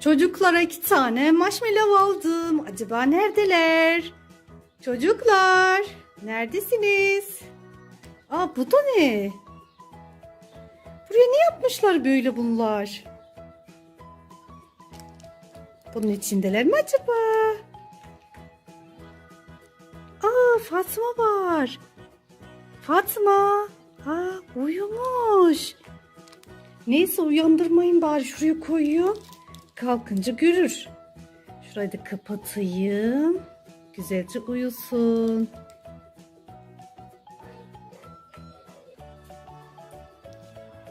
Çocuklara iki tane marshmallow aldım. Acaba neredeler? Çocuklar, neredesiniz? Aa bu da ne? Buraya ne yapmışlar böyle bunlar? Bunun içindeler mi acaba? Aa Fatma var. Fatma. Aa uyumuş. Neyse uyandırmayın bari şuraya koyuyorum. Kalkınca görür. Şurayı da kapatayım. Güzelce uyusun.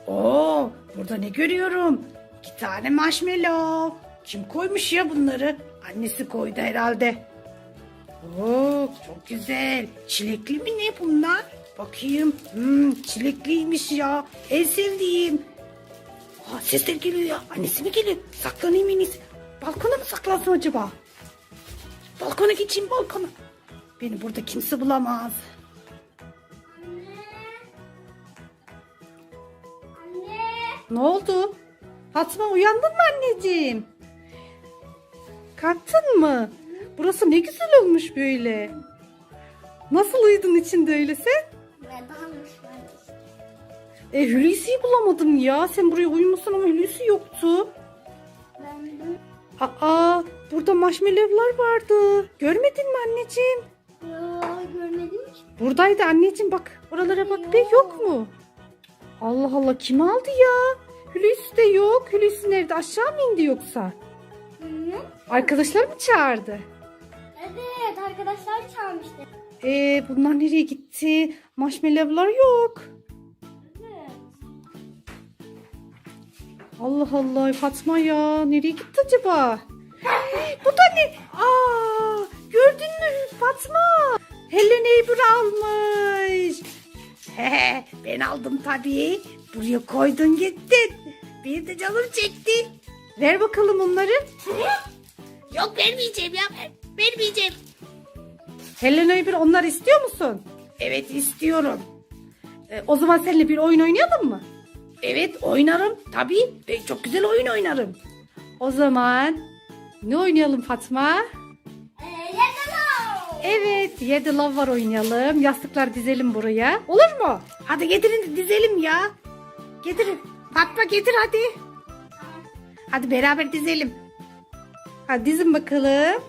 Oo, burada ne görüyorum? İki tane marshmallow. Kim koymuş ya bunları? Annesi koydu herhalde. Oo, çok güzel. Çilekli mi ne bunlar? Bakayım. Hmm, çilekliymiş ya. En sevdiğim. Aa, sesler geliyor ya. Annesi mi geliyor? Saklanayım en iyisi. Balkona mı saklansın acaba? Balkona geçeyim balkona. Beni burada kimse bulamaz. Anne. Ne oldu? Fatma uyandın mı anneciğim? Kalktın mı? Burası ne güzel olmuş böyle. Nasıl uyudun içinde öyle sen? Ben. E Hulusi'yi bulamadım ya. Sen buraya uyumuşsun ama Hulusi yoktu. Ben de Aa burada marshmallowlar vardı. Görmedin mi anneciğim? ya görmedim ki. Buradaydı anneciğim bak. Oralara bak be yok mu? Allah Allah kim aldı ya? Hulusi de yok. Hulusi nerede? Aşağı mı indi yoksa? Hı? Arkadaşlar mı çağırdı? Evet arkadaşlar çalmıştı. Ee, bunlar nereye gitti? Marshmallowlar yok. Allah Allah Fatma ya. Nereye gitti acaba? Bu da ne? Aa, gördün mü Fatma? Hello Neighbor almış. He, ben aldım tabii. Buraya koydun gittin. Bir de canım çekti. Ver bakalım onları. Yok vermeyeceğim ya. Vermeyeceğim. Hello Neighbor onlar istiyor musun? Evet istiyorum. Ee, o zaman seninle bir oyun oynayalım mı? Evet oynarım. Tabii ben çok güzel oyun oynarım. O zaman ne oynayalım Fatma? Ee. Evet yerde lav var oynayalım. Yastıklar dizelim buraya. Olur mu? Hadi getirin de dizelim ya. Getirin. Fatma getir hadi. Hadi beraber dizelim. Hadi dizin bakalım.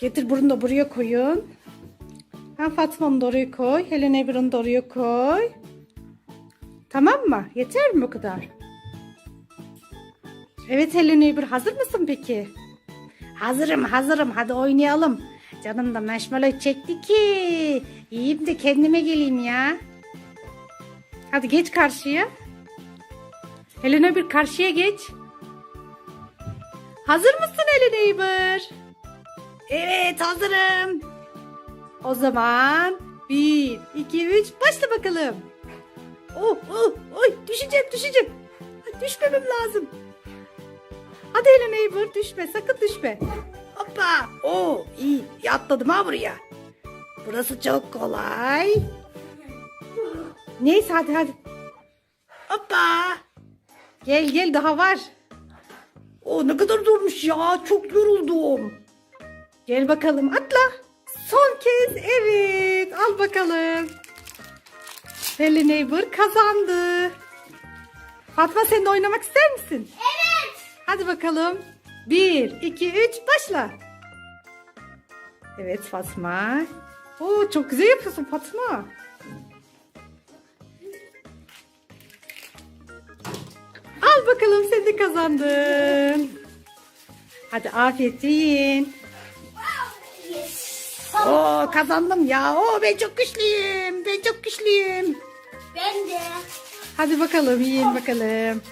Getir bunu da buraya koyun. Ha Fatma'nı da koy. Helen Eber'ını da koy. Tamam mı? Yeter mi bu kadar? Evet Helen Eber hazır mısın peki? Hazırım hazırım hadi oynayalım. Canım da marshmallow çekti ki. Yiyeyim de kendime geleyim ya. Hadi geç karşıya. Helen Eber karşıya geç. Hazır mısın Helen Eber? Evet hazırım. O zaman bir, iki, üç başla bakalım. Oh, oh, oy düşeceğim düşeceğim. Düşmemem lazım. Hadi Helen Eber düşme sakın düşme. Hoppa. Oo iyi atladım ha buraya. Burası çok kolay. Neyse hadi hadi. Hoppa. Gel gel daha var. O ne kadar zormuş ya. Çok yoruldum. Gel bakalım atla. Son kez evet. Al bakalım. Helen Neighbor kazandı. Fatma sen de oynamak ister misin? Evet. Hadi bakalım. Bir, iki, üç, başla. Evet Fatma. Oo, çok güzel yapıyorsun Fatma. Al bakalım sen de kazandın. Hadi afiyetle yiyin. Oo kazandım ya. Oo ben çok güçlüyüm. Ben çok güçlüyüm. Ben de. Hadi bakalım yiyin bakalım.